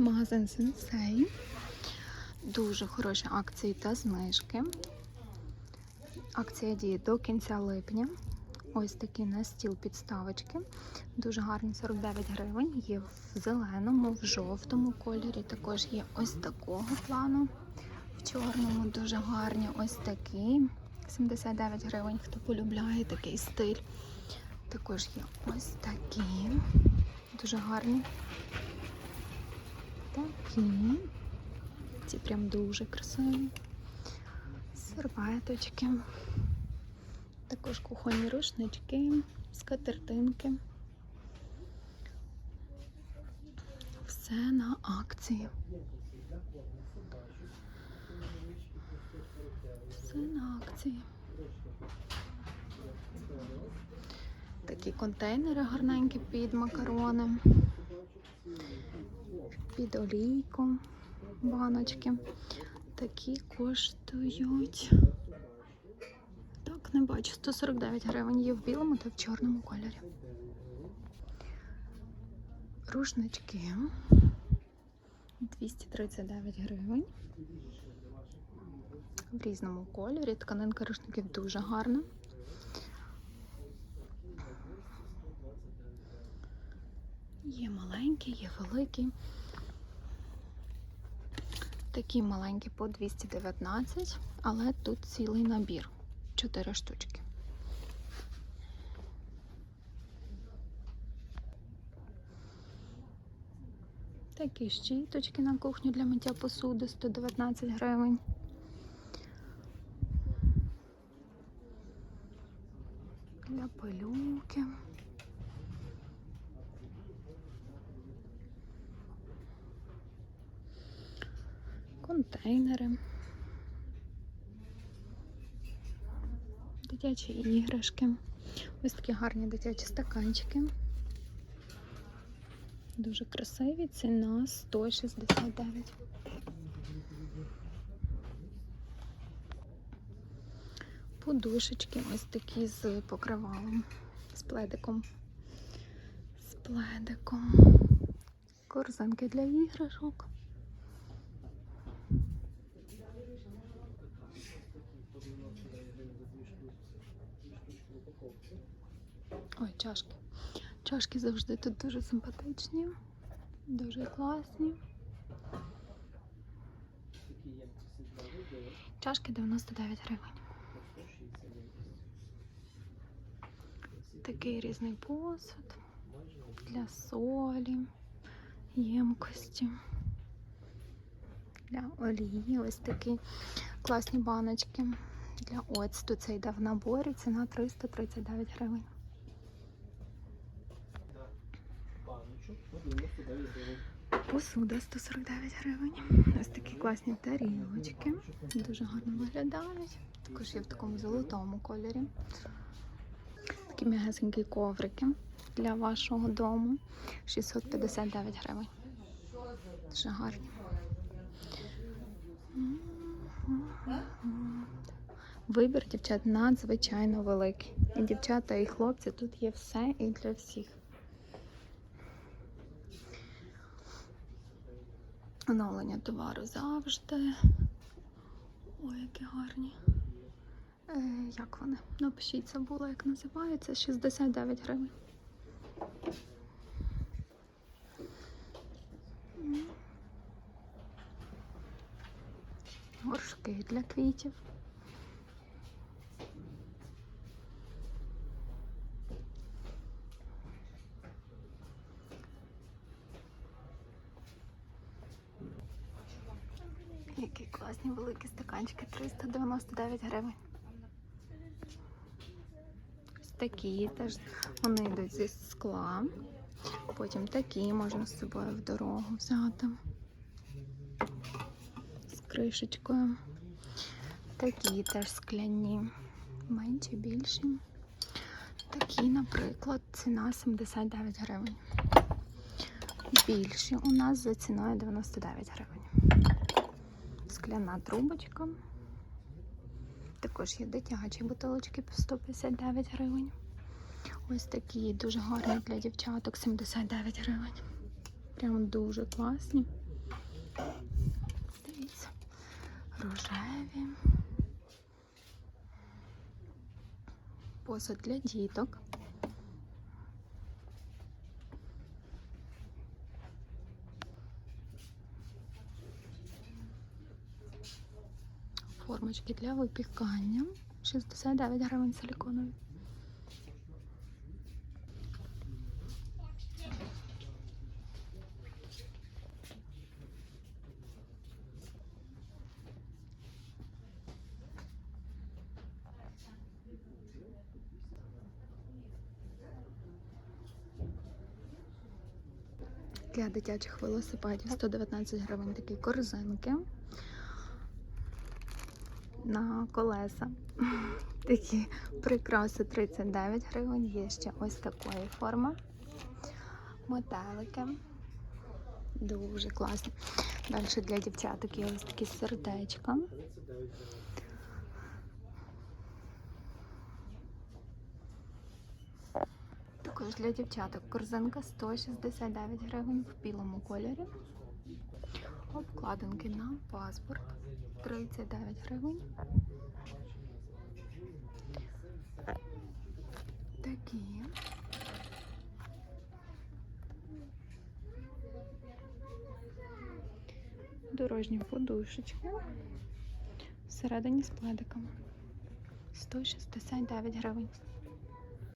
магазин Сенсей. Дуже хороші акції та знижки. Акція діє до кінця липня. Ось такі на стіл підставочки. Дуже гарні 49 гривень. Є в зеленому, в жовтому кольорі. Також є ось такого плану. В чорному дуже гарні. Ось такі. 79 гривень. Хто полюбляє такий стиль. Також є ось такі. Дуже гарні. Такі. Ці прям дуже красиві. Серветочки. Також кухонні рушнички, скатертинки. Все на акції. Все на акції. Такі контейнери гарненькі під макарони, під олійку, баночки. Такі коштують. Так, не бачу. 149 гривень є в білому та в чорному кольорі. Рушнички 239 гривень. В різному кольорі. Тканинка рушників дуже гарна. Є маленькі, є великі. Такі маленькі по 219, але тут цілий набір. 4 штучки. Такі щіточки на кухню для миття посуди 119 гривень. Для пилюки. Контейнери. Дитячі іграшки. Ось такі гарні дитячі стаканчики. Дуже красиві. Ціна 169. Подушечки ось такі з покривалом, з пледиком. З пледиком. Корзинки для іграшок. Ой, чашки. Чашки завжди тут дуже симпатичні, дуже класні. Чашки 99 гривень. Такий різний посуд для солі, ємкості, для олії. Ось такі класні баночки. Для оцту це йде в наборі. Ціна 339 гривень. Посуда 149 гривень. Ось такі класні тарілочки. Дуже гарно виглядають. Також є в такому золотому кольорі. Такі м'ягесенькі коврики для вашого дому. 659 гривень. Дуже гарні. Вибір дівчат надзвичайно великий. І дівчата, і хлопці тут є все і для всіх. Оновлення товару завжди. Ой, які гарні. Е, як вони? Напишіть, забула, як називається. 69 гривень. Горшки для квітів. Які класні великі стаканчики, 399 гривень. Ось такі теж вони йдуть зі скла. Потім такі можна з собою в дорогу взяти. З кришечкою. Такі теж скляні, менші, більші. Такі, наприклад, ціна 79 гривень. Більші у нас за ціною 99 гривень скляна трубочка. Також є дитячі бутилочки по 159 гривень. Ось такі дуже гарні для дівчаток 79 гривень. Прям дуже класні. Дивіться, рожеві. Посуд для діток. Формочки для випікання. 69 гривень силіконові. Для дитячих велосипедів 119 гривень такі корзинки на колеса. Такі прикраси 39 гривень. Є ще ось такої форми. Метелики. Дуже класні. Далі для дівчаток є ось такі сердечка. Також для дівчаток корзинка 169 гривень в білому кольорі. Обкладинки на паспорт 39 гривень. Такі. Дорожні подушечки. Всередині з пледиками. 169 гривень.